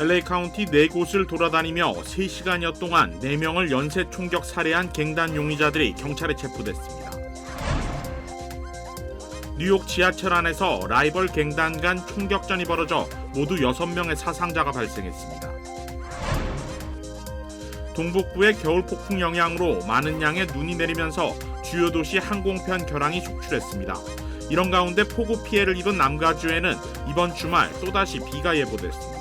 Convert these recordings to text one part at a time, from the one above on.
LA 카운티 네 곳을 돌아다니며 3시간여 동안 4명을 연쇄 총격 살해한 갱단 용의자들이 경찰에 체포됐습니다. 뉴욕 지하철 안에서 라이벌 갱단 간 총격전이 벌어져 모두 6명의 사상자가 발생했습니다. 동북부의 겨울 폭풍 영향으로 많은 양의 눈이 내리면서 주요 도시 항공편 결항이 속출했습니다. 이런 가운데 폭우 피해를 입은 남가주에는 이번 주말 또다시 비가 예보됐습니다.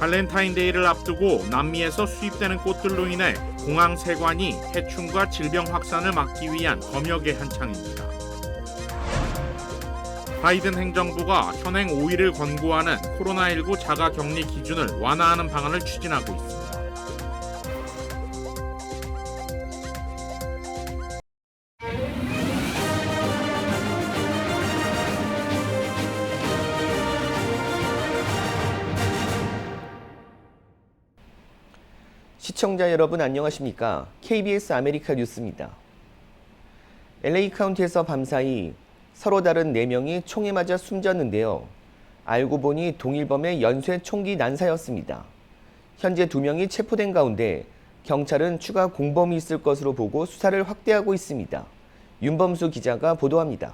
발렌타인데이를 앞두고 남미에서 수입되는 꽃들로 인해 공항 세관이 해충과 질병 확산을 막기 위한 검역에 한창입니다. 바이든 행정부가 현행 5일을 권고하는 코로나19 자가 격리 기준을 완화하는 방안을 추진하고 있습니다. 시청자 여러분 안녕하십니까? KBS 아메리카 뉴스입니다. LA 카운티에서 밤사이 서로 다른 4명이 총에 맞아 숨졌는데요. 알고 보니 동일범의 연쇄 총기 난사였습니다. 현재 2명이 체포된 가운데 경찰은 추가 공범이 있을 것으로 보고 수사를 확대하고 있습니다. 윤범수 기자가 보도합니다.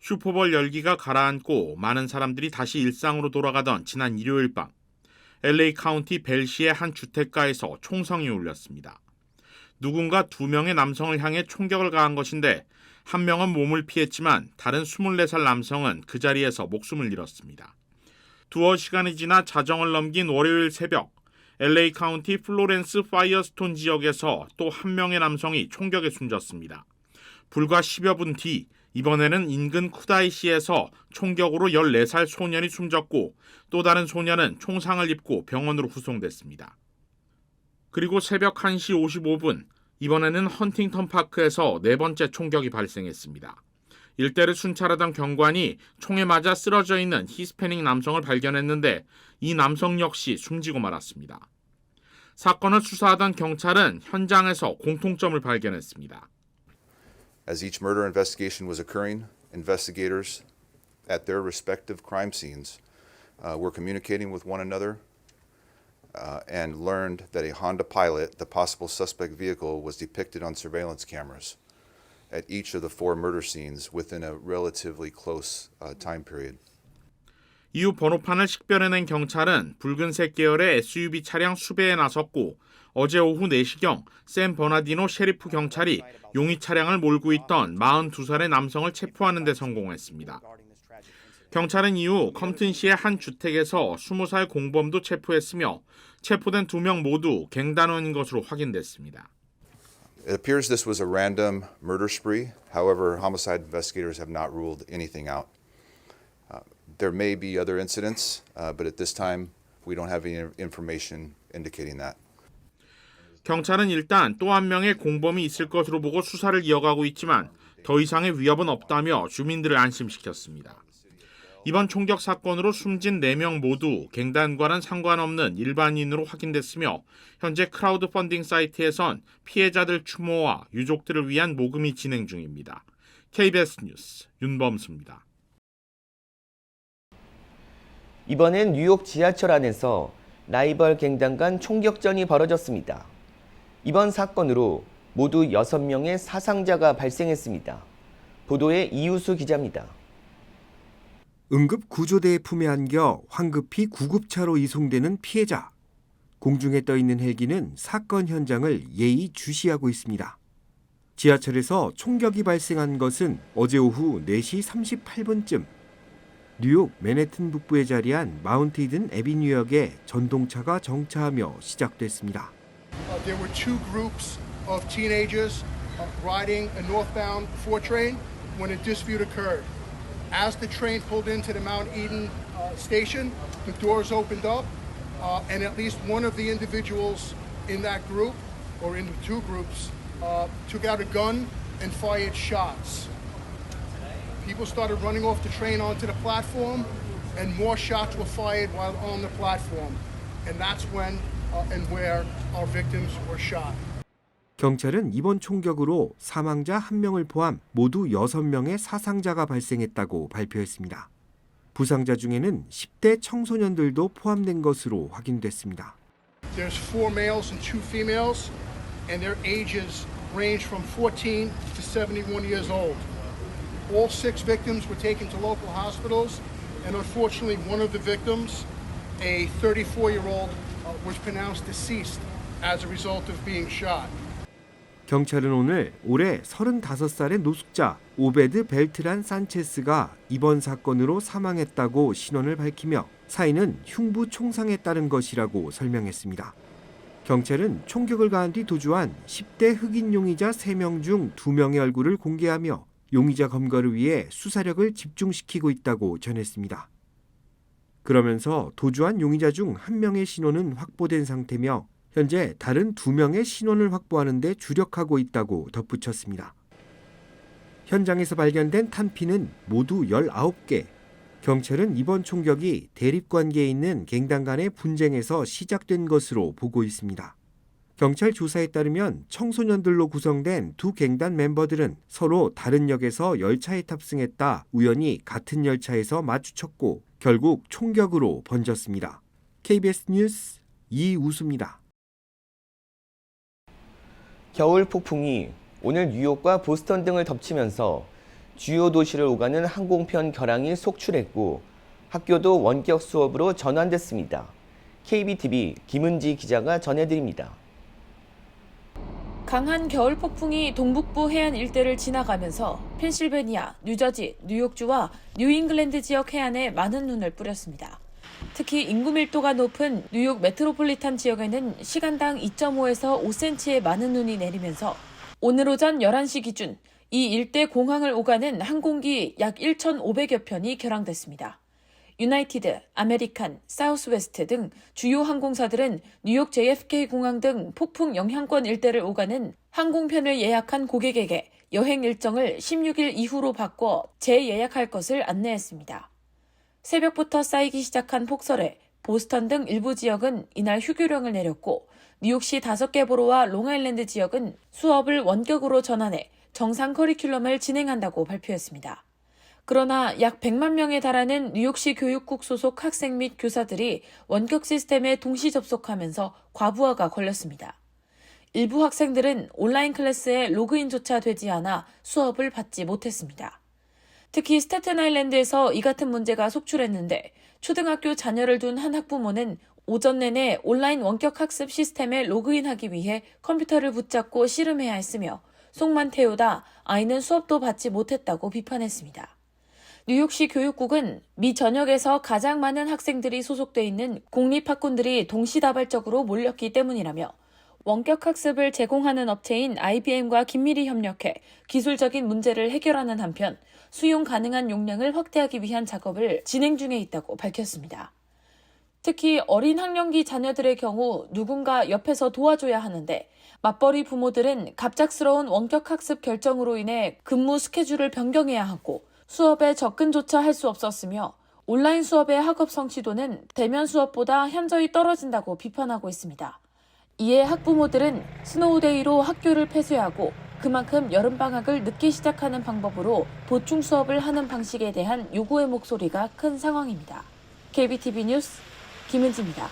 슈퍼볼 열기가 가라앉고 많은 사람들이 다시 일상으로 돌아가던 지난 일요일 밤 LA 카운티 벨시의 한 주택가에서 총성이 울렸습니다. 누군가 두 명의 남성을 향해 총격을 가한 것인데 한 명은 몸을 피했지만 다른 24살 남성은 그 자리에서 목숨을 잃었습니다. 두어 시간이 지나 자정을 넘긴 월요일 새벽 LA 카운티 플로렌스 파이어스톤 지역에서 또 한 명의 남성이 총격에 숨졌습니다. 불과 10여 분 뒤 이번에는 인근 쿠다이시에서 총격으로 14살 소년이 숨졌고 또 다른 소년은 총상을 입고 병원으로 후송됐습니다. 그리고 새벽 1시 55분 이번에는 헌팅턴 파크에서 네 번째 총격이 발생했습니다. 일대를 순찰하던 경관이 총에 맞아 쓰러져 있는 히스패닉 남성을 발견했는데 이 남성 역시 숨지고 말았습니다. 사건을 수사하던 경찰은 현장에서 공통점을 발견했습니다. As each murder investigation was occurring, investigators at their respective crime scenes uh, were communicating with one another uh, and learned that a Honda Pilot, the possible suspect vehicle, was depicted on surveillance cameras at each of the four murder scenes within a relatively close uh, time period. 이후 번호판을 식별해낸 경찰은 붉은색 계열의 SUV 차량 수배에 나섰고 어제 오후 4시경 샌 버나디노 셰리프 경찰이 용의 차량을 몰고 있던 42살의 남성을 체포하는 데 성공했습니다. 경찰은 이후 컴튼시의 한 주택에서 20살 공범도 체포했으며 체포된 두 명 모두 갱단원인 것으로 확인됐습니다. It appears this was a random murder spree. However, homicide investigators have not ruled anything out. Uh, there may be other incidents, uh, but at this time, we don't have any information indicating that. 경찰은 일단 또 한 명의 공범이 있을 것으로 보고 수사를 이어가고 있지만 더 이상의 위협은 없다며 주민들을 안심시켰습니다. 이번 총격 사건으로 숨진 4명 모두 갱단과는 상관없는 일반인으로 확인됐으며 현재 크라우드 펀딩 사이트에선 피해자들 추모와 유족들을 위한 모금이 진행 중입니다. KBS 뉴스 윤범수입니다. 이번엔 뉴욕 지하철 안에서 라이벌 갱단 간 총격전이 벌어졌습니다. 이번 사건으로 모두 6명의 사상자가 발생했습니다. 보도에 이우수 기자입니다. 응급 구조대의 품에 안겨 황급히 구급차로 이송되는 피해자. 공중에 떠 있는 헬기는 사건 현장을 예의 주시하고 있습니다. 지하철에서 총격이 발생한 것은 어제 오후 4시 38분쯤 뉴욕 맨해튼 북부에 자리한 마운트 이든 에비뉴역에 전동차가 정차하며 시작됐습니다. Uh, there were two groups of teenagers uh, riding a northbound 4 train when a dispute occurred. As the train pulled into the Mount Eden uh, station, the doors opened up, uh, and at least one of the individuals in that group, or in the two groups, uh, took out a gun and fired shots. People started running off the train onto the platform, and more shots were fired while on the platform. And that's when uh, and where our victims were shot. 경찰은 이번 총격으로 사망자 1명을 포함 모두 6명의 사상자가 발생했다고 발표했습니다. 부상자 중에는 10대 청소년들도 포함된 것으로 확인됐습니다. There's four males and two females, and their ages range from 14 to 71 years old. All six victims were taken to local hospitals, and unfortunately, one of the victims, a 34 year old, uh, was pronounced deceased as a result of being shot. 경찰은 오늘 올해 35살의 노숙자 오베드 벨트란 산체스가 이번 사건으로 사망했다고 신원을 밝히며 사인은 흉부 총상에 따른 것이라고 설명했습니다. 경찰은 총격을 가한 뒤 도주한 10대 흑인 용의자 3명 중 2명의 얼굴을 공개하며 용의자 검거를 위해 수사력을 집중시키고 있다고 전했습니다. 그러면서 도주한 용의자 중 한 명의 신원은 확보된 상태며 현재 다른 두 명의 신원을 확보하는 데 주력하고 있다고 덧붙였습니다. 현장에서 발견된 탄피는 모두 19개. 경찰은 이번 총격이 대립 관계에 있는 갱단 간의 분쟁에서 시작된 것으로 보고 있습니다. 경찰 조사에 따르면 청소년들로 구성된 두 갱단 멤버들은 서로 다른 역에서 열차에 탑승했다 우연히 같은 열차에서 마주쳤고 결국 총격으로 번졌습니다. KBS 뉴스 이우수입니다. 겨울 폭풍이 오늘 뉴욕과 보스턴 등을 덮치면서 주요 도시를 오가는 항공편 결항이 속출했고 학교도 원격 수업으로 전환됐습니다. KBTV 김은지 기자가 전해드립니다. 강한 겨울 폭풍이 동북부 해안 일대를 지나가면서 펜실베니아, 뉴저지, 뉴욕주와 뉴잉글랜드 지역 해안에 많은 눈을 뿌렸습니다. 특히 인구 밀도가 높은 뉴욕 메트로폴리탄 지역에는 시간당 2.5에서 5cm의 많은 눈이 내리면서 오늘 오전 11시 기준 이 일대 공항을 오가는 항공기 약 1,500여 편이 결항됐습니다. 유나이티드, 아메리칸, 사우스웨스트 등 주요 항공사들은 뉴욕 JFK 공항 등 폭풍 영향권 일대를 오가는 항공편을 예약한 고객에게 여행 일정을 16일 이후로 바꿔 재예약할 것을 안내했습니다. 새벽부터 쌓이기 시작한 폭설에 보스턴 등 일부 지역은 이날 휴교령을 내렸고 뉴욕시 5개 보로와 롱아일랜드 지역은 수업을 원격으로 전환해 정상 커리큘럼을 진행한다고 발표했습니다. 그러나 약 100만 명에 달하는 뉴욕시 교육국 소속 학생 및 교사들이 원격 시스템에 동시 접속하면서 과부하가 걸렸습니다. 일부 학생들은 온라인 클래스에 로그인조차 되지 않아 수업을 받지 못했습니다. 특히 스태튼 아일랜드에서 이 같은 문제가 속출했는데 초등학교 자녀를 둔 한 학부모는 오전 내내 온라인 원격 학습 시스템에 로그인하기 위해 컴퓨터를 붙잡고 씨름해야 했으며 속만 태우다 아이는 수업도 받지 못했다고 비판했습니다. 뉴욕시 교육국은 미 전역에서 가장 많은 학생들이 소속돼 있는 공립학군들이 동시다발적으로 몰렸기 때문이라며 원격 학습을 제공하는 업체인 IBM과 긴밀히 협력해 기술적인 문제를 해결하는 한편 수용 가능한 용량을 확대하기 위한 작업을 진행 중에 있다고 밝혔습니다. 특히 어린 학령기 자녀들의 경우 누군가 옆에서 도와줘야 하는데 맞벌이 부모들은 갑작스러운 원격 학습 결정으로 인해 근무 스케줄을 변경해야 하고 수업에 접근조차 할 수 없었으며 온라인 수업의 학업 성취도는 대면 수업보다 현저히 떨어진다고 비판하고 있습니다. 이에 학부모들은 스노우데이로 학교를 폐쇄하고 그만큼 여름방학을 늦게 시작하는 방법으로 보충 수업을 하는 방식에 대한 요구의 목소리가 큰 상황입니다. KBTV 뉴스 김은지입니다.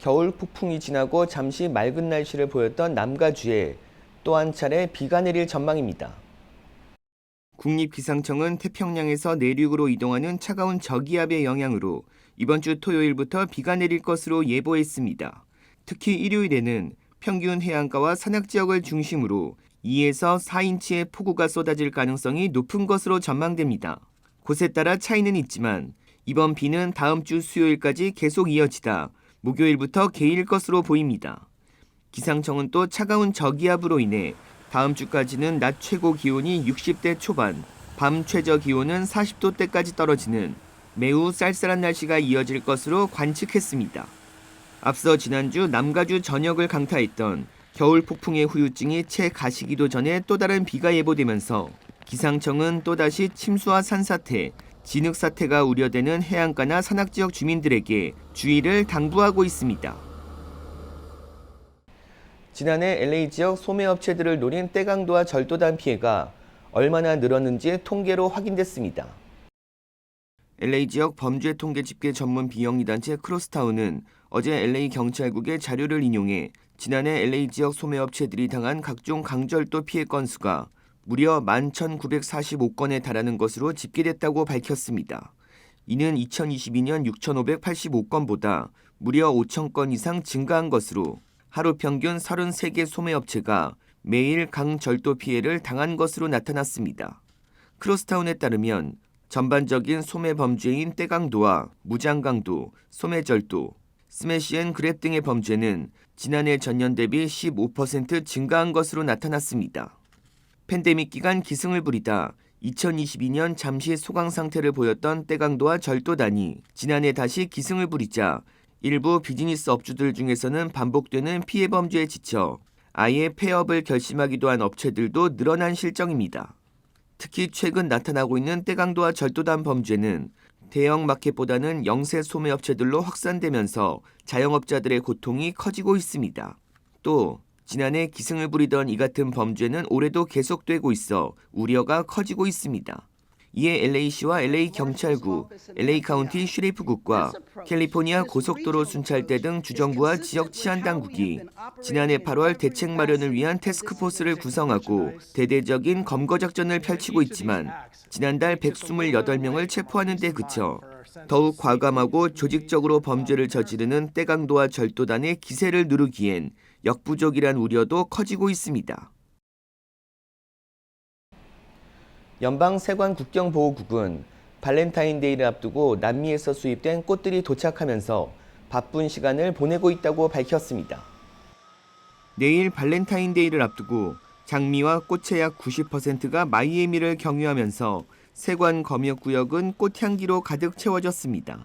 겨울 폭풍이 지나고 잠시 맑은 날씨를 보였던 남가주에 또 한 차례 비가 내릴 전망입니다. 국립기상청은 태평양에서 내륙으로 이동하는 차가운 저기압의 영향으로 이번 주 토요일부터 비가 내릴 것으로 예보했습니다. 특히 일요일에는 평균 해안가와 산악 지역을 중심으로 2에서 4인치의 폭우가 쏟아질 가능성이 높은 것으로 전망됩니다. 곳에 따라 차이는 있지만 이번 비는 다음 주 수요일까지 계속 이어지다 목요일부터 개일 것으로 보입니다. 기상청은 또 차가운 저기압으로 인해 다음 주까지는 낮 최고 기온이 60대 초반, 밤 최저 기온은 40도대까지 떨어지는 매우 쌀쌀한 날씨가 이어질 것으로 관측했습니다. 앞서 지난주 남가주 전역을 강타했던 겨울 폭풍의 후유증이 채 가시기도 전에 또 다른 비가 예보되면서 기상청은 또다시 침수와 산사태, 진흙 사태가 우려되는 해안가나 산악 지역 주민들에게 주의를 당부하고 있습니다. 지난해 LA 지역 소매업체들을 노린 떼강도와 절도단 피해가 얼마나 늘었는지 통계로 확인됐습니다. LA 지역 범죄 통계 집계 전문 비영리 단체 크로스타운은 어제 LA 경찰국의 자료를 인용해 지난해 LA 지역 소매업체들이 당한 각종 강절도 피해 건수가 무려 11,945건에 달하는 것으로 집계됐다고 밝혔습니다. 이는 2022년 6,585건보다 무려 5,000건 이상 증가한 것으로 하루 평균 33개 소매업체가 매일 강 절도 피해를 당한 것으로 나타났습니다. 크로스타운에 따르면 전반적인 소매 범죄인 떼강도와 무장강도, 소매절도, 스매시앤 그랩 등의 범죄는 지난해 전년 대비 15% 증가한 것으로 나타났습니다. 팬데믹 기간 기승을 부리다 2022년 잠시 소강 상태를 보였던 떼강도와 절도단이 지난해 다시 기승을 부리자 일부 비즈니스 업주들 중에서는 반복되는 피해 범죄에 지쳐 아예 폐업을 결심하기도 한 업체들도 늘어난 실정입니다. 특히 최근 나타나고 있는 떼강도와 절도단 범죄는 대형 마켓보다는 영세 소매업체들로 확산되면서 자영업자들의 고통이 커지고 있습니다. 또 지난해 기승을 부리던 이 같은 범죄는 올해도 계속되고 있어 우려가 커지고 있습니다. 이에 LA시와 LA 경찰국, LA 카운티 슈리프국과 캘리포니아 고속도로 순찰대 등 주정부와 지역 치안 당국이 지난해 8월 대책 마련을 위한 테스크포스를 구성하고 대대적인 검거 작전을 펼치고 있지만 지난달 128명을 체포하는 데 그쳐 더욱 과감하고 조직적으로 범죄를 저지르는 떼강도와 절도단의 기세를 누르기엔 역부족이란 우려도 커지고 있습니다. 연방 세관 국경보호국은 발렌타인데이를 앞두고 남미에서 수입된 꽃들이 도착하면서 바쁜 시간을 보내고 있다고 밝혔습니다. 내일 발렌타인데이를 앞두고 장미와 꽃의 약 90%가 마이애미를 경유하면서 세관 검역 구역은 꽃향기로 가득 채워졌습니다.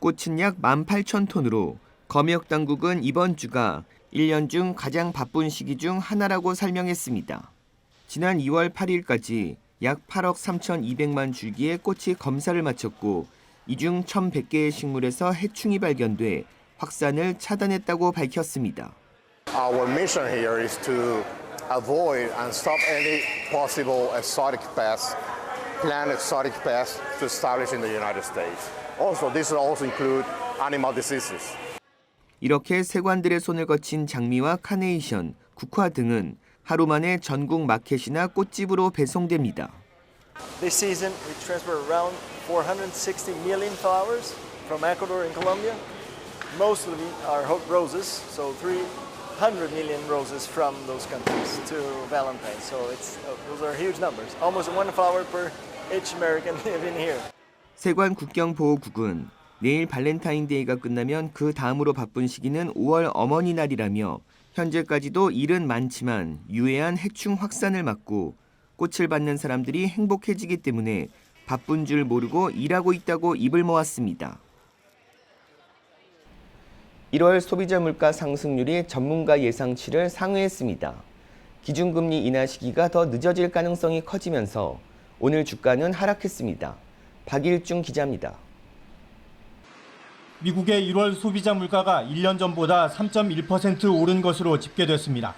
꽃은 약 18,000톤으로 검역 당국은 이번 주가 1년 중 가장 바쁜 시기 중 하나라고 설명했습니다. 지난 2월 8일까지 약 8억 3,200만 줄기의 꽃이 검사를 마쳤고 이 중 1,100개의 식물에서 해충이 발견돼 확산을 차단했다고 밝혔습니다. Our mission here is to avoid and stop any possible exotic pests, plant exotic pests to establish in the United States. Also, this also include animal diseases. 이렇게 세관들의 손을 거친 장미와 카네이션, 국화 등은 하루 만에 전국 마켓이나 꽃집으로 배송됩니다. This season, we transfer around 460 million flowers from Ecuador and Colombia. Most of them are roses, so 300 million roses from those countries to Valentine. So it's uh, those are huge numbers. Almost one flower per each American living here. 세관 국경 보호국은 내일 발렌타인데이가 끝나면 그 다음으로 바쁜 시기는 5월 어머니 날이라며 현재까지도 일은 많지만 유해한 해충 확산을 막고 꽃을 받는 사람들이 행복해지기 때문에 바쁜 줄 모르고 일하고 있다고 입을 모았습니다. 1월 소비자 물가 상승률이 전문가 예상치를 상회했습니다. 기준금리 인하 시기가 더 늦어질 가능성이 커지면서 오늘 주가는 하락했습니다. 박일중 기자입니다. 미국의 1월 소비자 물가가 1년 전보다 3.1% 오른 것으로 집계됐습니다.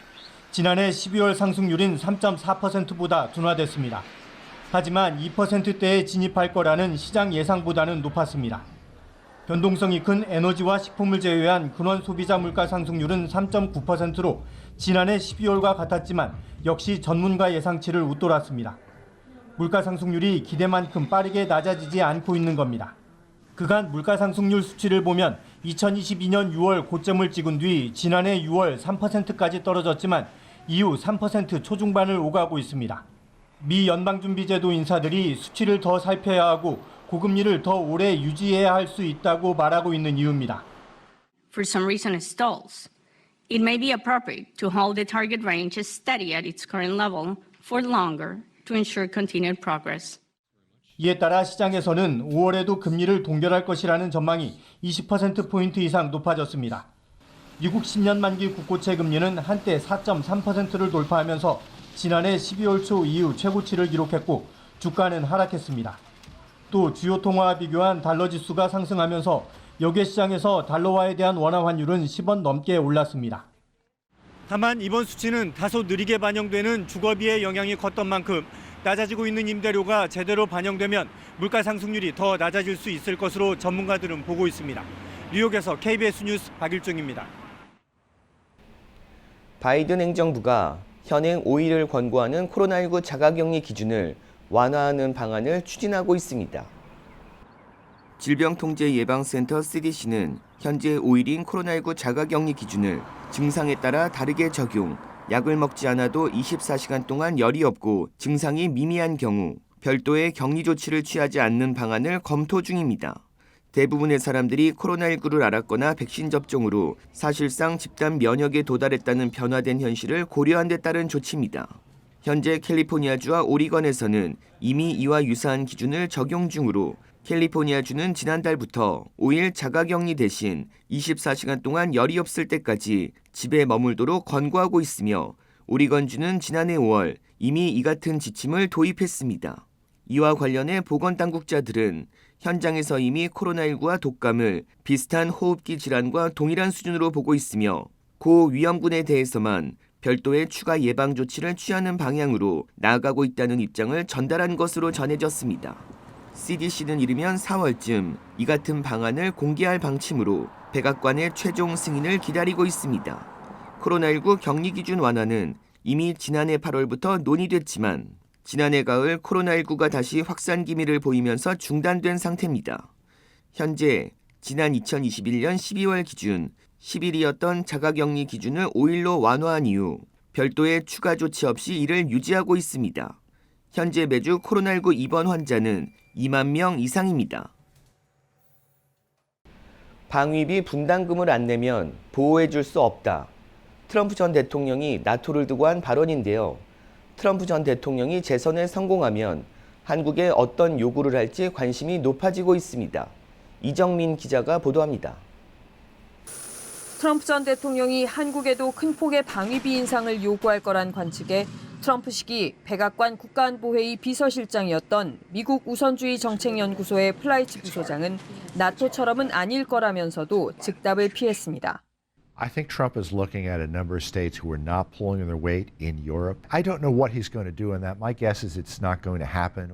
지난해 12월 상승률인 3.4%보다 둔화됐습니다. 하지만 2%대에 진입할 거라는 시장 예상보다는 높았습니다. 변동성이 큰 에너지와 식품을 제외한 근원 소비자 물가 상승률은 3.9%로 지난해 12월과 같았지만 역시 전문가 예상치를 웃돌았습니다. 물가 상승률이 기대만큼 빠르게 낮아지지 않고 있는 겁니다. 그간 물가 상승률 수치를 보면 2022년 6월 고점을 찍은 뒤 지난해 6월 3%까지 떨어졌지만 이후 3% 초중반을 오가고 있습니다. 미 연방준비제도 인사들이 수치를 더 살펴야 하고 고금리를 더 오래 유지해야 할 수 있다고 말하고 있는 이유입니다. for some reason it stalls, it may be appropriate to hold the target range steady at its current level for longer to ensure continued progress. 이에 따라 시장에서는 5월에도 금리를 동결할 것이라는 전망이 20%포인트 이상 높아졌습니다. 미국 10년 만기 국고채 금리는 한때 4.3%를 돌파하면서 지난해 12월 초 이후 최고치를 기록했고 주가는 하락했습니다. 또 주요 통화와 비교한 달러 지수가 상승하면서 역외 시장에서 달러화에 대한 원화 환율은 10원 넘게 올랐습니다. 다만 이번 수치는 다소 느리게 반영되는 주거비의 영향이 컸던 만큼 낮아지고 있는 임대료가 제대로 반영되면 물가 상승률이 더 낮아질 수 있을 것으로 전문가들은 보고 있습니다. 뉴욕에서 KBS 뉴스 박일중입니다. 바이든 행정부가 현행 5일을 권고하는 코로나19 자가격리 기준을 완화하는 방안을 추진하고 있습니다. 질병통제예방센터 CDC는 현재 5일인 코로나19 자가격리 기준을 증상에 따라 다르게 적용, 약을 먹지 않아도 24시간 동안 열이 없고 증상이 미미한 경우 별도의 격리 조치를 취하지 않는 방안을 검토 중입니다. 대부분의 사람들이 코로나19를 앓았거나 백신 접종으로 사실상 집단 면역에 도달했다는 변화된 현실을 고려한 데 따른 조치입니다. 현재 캘리포니아주와 오리건에서는 이미 이와 유사한 기준을 적용 중으로 캘리포니아주는 지난달부터 5일 자가격리 대신 24시간 동안 열이 없을 때까지 집에 머물도록 권고하고 있으며 오리건주는 지난해 5월 이미 이 같은 지침을 도입했습니다. 이와 관련해 보건 당국자들은 현장에서 이미 코로나19와 독감을 비슷한 호흡기 질환과 동일한 수준으로 보고 있으며 고위험군에 대해서만 별도의 추가 예방 조치를 취하는 방향으로 나아가고 있다는 입장을 전달한 것으로 전해졌습니다. CDC는 이르면 4월쯤 이 같은 방안을 공개할 방침으로 백악관의 최종 승인을 기다리고 있습니다. 코로나19 격리 기준 완화는 이미 지난해 8월부터 논의됐지만 지난해 가을 코로나19가 다시 확산 기미를 보이면서 중단된 상태입니다. 현재 지난 2021년 12월 기준 10일이었던 자가격리 기준을 5일로 완화한 이후 별도의 추가 조치 없이 이를 유지하고 있습니다. 현재 매주 코로나19 입원 환자는 2만 명 이상입니다. 방위비 분담금을 안 내면 보호해 줄 수 없다. 트럼프 전 대통령이 나토를 두고 한 발언인데요. 트럼프 전 대통령이 재선에 성공하면 한국에 어떤 요구를 할지 관심이 높아지고 있습니다. 이정민 기자가 보도합니다. 트럼프 전 대통령이 한국에도 큰 폭의 방위비 인상을 요구할 거란 관측에 트럼프 시기 백악관 국가안보회의 비서실장이었던 미국 우선주의 정책연구소의 플라이츠 부소장은 나토처럼은 아닐 거라면서도 즉답을 피했습니다. I think Trump is looking at a number of states who are not pulling their weight in Europe. I don't know what he's going to do in that. My guess is it's not going to happen.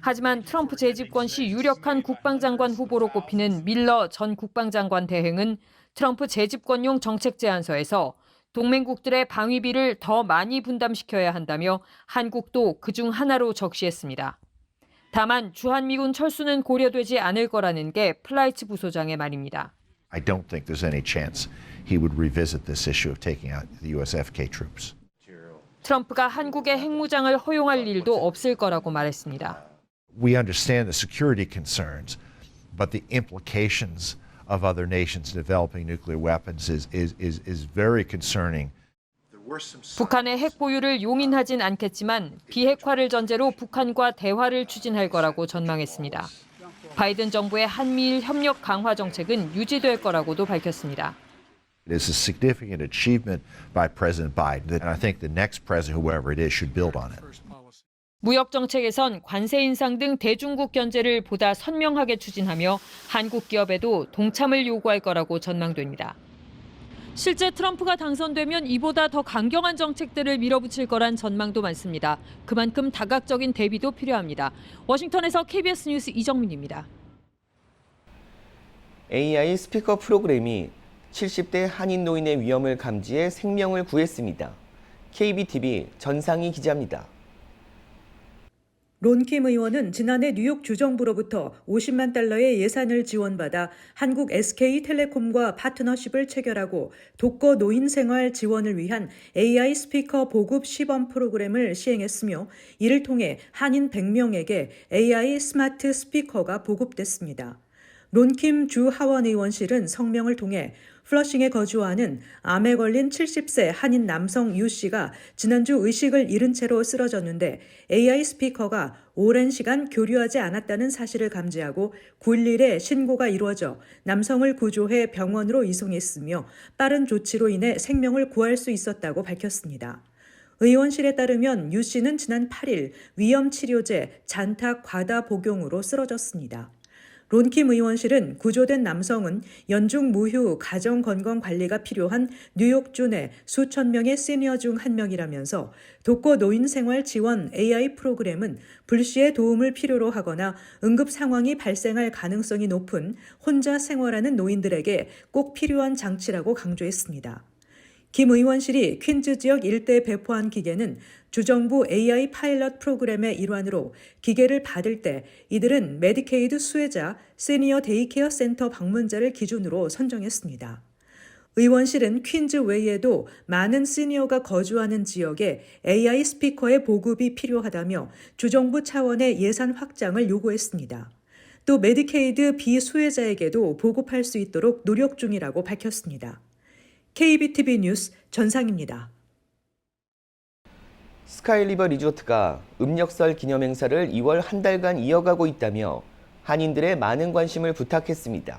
하지만 트럼프 재집권 시 유력한 국방장관 후보로 꼽히는 밀러 전 국방장관 대행은 트럼프 재집권용 정책 제안서에서 동맹국들의 방위비를 더 많이 분담시켜야 한다며 한국도 그중 하나로 적시했습니다. 다만 주한미군 철수는 고려되지 않을 거라는 게 플라이츠 부소장의 말입니다. I don't think there's any chance he would revisit this issue of taking out the US FK troops. 트럼프가 한국의 핵무장을 허용할 일도 없을 거라고 말했습니다. We understand the security concerns, but the implications of other nations developing nuclear weapons is, is, is, is very concerning. 북한의 핵 보유를 용인하진 않겠지만 비핵화를 전제로 북한과 대화를 추진할 거라고 전망했습니다. 바이든 정부의 한미일 협력 강화 정책은 유지될 거라고도 밝혔습니다. It is a significant achievement by President Biden, and I think the next president, whoever it is, should build on it. 무역 정책에선 관세 인상 등 대중국 견제를 보다 선명하게 추진하며 한국 기업에도 동참을 요구할 거라고 전망됩니다. 실제 트럼프가 당선되면 이보다 더 강경한 정책들을 밀어붙일 거란 전망도 많습니다. 그만큼 다각적인 대비도 필요합니다. 워싱턴에서 KBS 뉴스 이정민입니다. AI 스피커 프로그램이 70대 한인 노인의 위험을 감지해 생명을 구했습니다. KBTV 전상희 기자입니다. 론킴 의원은 지난해 뉴욕 주정부로부터 50만 달러의 예산을 지원받아 한국 SK텔레콤과 파트너십을 체결하고 독거 노인 생활 지원을 위한 AI 스피커 보급 시범 프로그램을 시행했으며 이를 통해 한인 100명에게 AI 스마트 스피커가 보급됐습니다. 론킴 주 하원 의원실은 성명을 통해 플러싱에 거주하는 암에 걸린 70세 한인 남성 유 씨가 지난주 의식을 잃은 채로 쓰러졌는데 AI 스피커가 오랜 시간 교류하지 않았다는 사실을 감지하고 911에 신고가 이루어져 남성을 구조해 병원으로 이송했으며 빠른 조치로 인해 생명을 구할 수 있었다고 밝혔습니다. 의원실에 따르면 유 씨는 지난 8일 위험 치료제 잔탁 과다 복용으로 쓰러졌습니다. 론킴 의원실은 구조된 남성은 연중 무휴 가정 건강 관리가 필요한 뉴욕주 내 수천 명의 시니어 중 한 명이라면서 독거 노인 생활 지원 AI 프로그램은 불시에 도움을 필요로 하거나 응급 상황이 발생할 가능성이 높은 혼자 생활하는 노인들에게 꼭 필요한 장치라고 강조했습니다. 김 의원실이 퀸즈 지역 일대에 배포한 기계는 주정부 AI 파일럿 프로그램의 일환으로 기계를 받을 때 이들은 메디케이드 수혜자 시니어 데이케어 센터 방문자를 기준으로 선정했습니다. 의원실은 퀸즈 외에도 많은 시니어가 거주하는 지역에 AI 스피커의 보급이 필요하다며 주정부 차원의 예산 확장을 요구했습니다. 또 메디케이드 비수혜자에게도 보급할 수 있도록 노력 중이라고 밝혔습니다. KBTV 뉴스 전상입니다. 스카이리버 리조트가 음력설 기념 행사를 2월 한 달간 이어가고 있다며 한인들의 많은 관심을 부탁했습니다.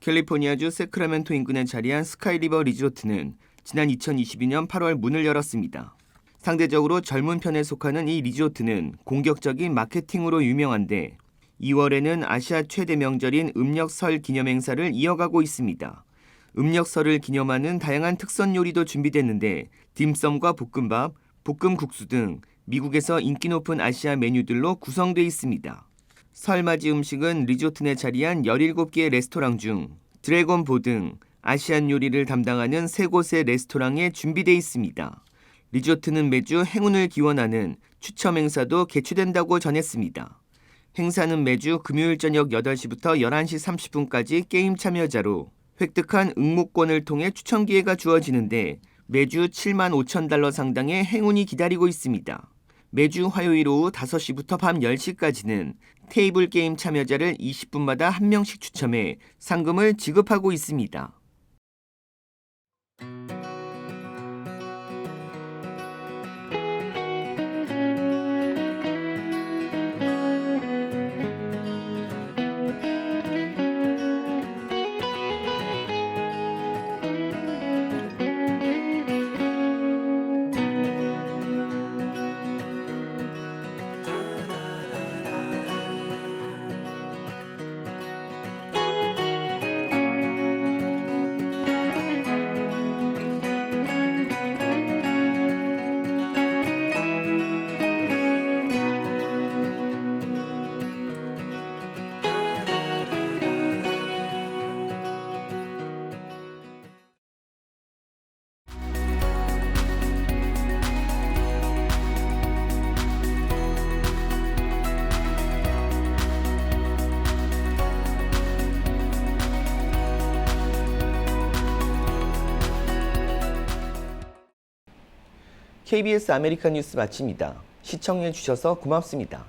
캘리포니아주 세크라멘토 인근에 자리한 스카이리버 리조트는 지난 2022년 8월 문을 열었습니다. 상대적으로 젊은 편에 속하는 이 리조트는 공격적인 마케팅으로 유명한데 2월에는 아시아 최대 명절인 음력 설 기념 행사를 이어가고 있습니다. 음력설을 기념하는 다양한 특선 요리도 준비됐는데 딤섬과 볶음밥, 볶음국수 등 미국에서 인기 높은 아시아 메뉴들로 구성돼 있습니다. 설맞이 음식은 리조트 내 자리한 17개의 레스토랑 중 드래곤보 등 아시안 요리를 담당하는 세 곳의 레스토랑에 준비돼 있습니다. 리조트는 매주 행운을 기원하는 추첨 행사도 개최된다고 전했습니다. 행사는 매주 금요일 저녁 8시부터 11시 30분까지 게임 참여자로 획득한 응모권을 통해 추첨 기회가 주어지는데 매주 7만 5천 달러 상당의 행운이 기다리고 있습니다. 매주 화요일 오후 5시부터 밤 10시까지는 테이블 게임 참여자를 20분마다 한 명씩 추첨해 상금을 지급하고 있습니다. KBS 아메리칸 뉴스 마칩니다. 시청해 주셔서 고맙습니다.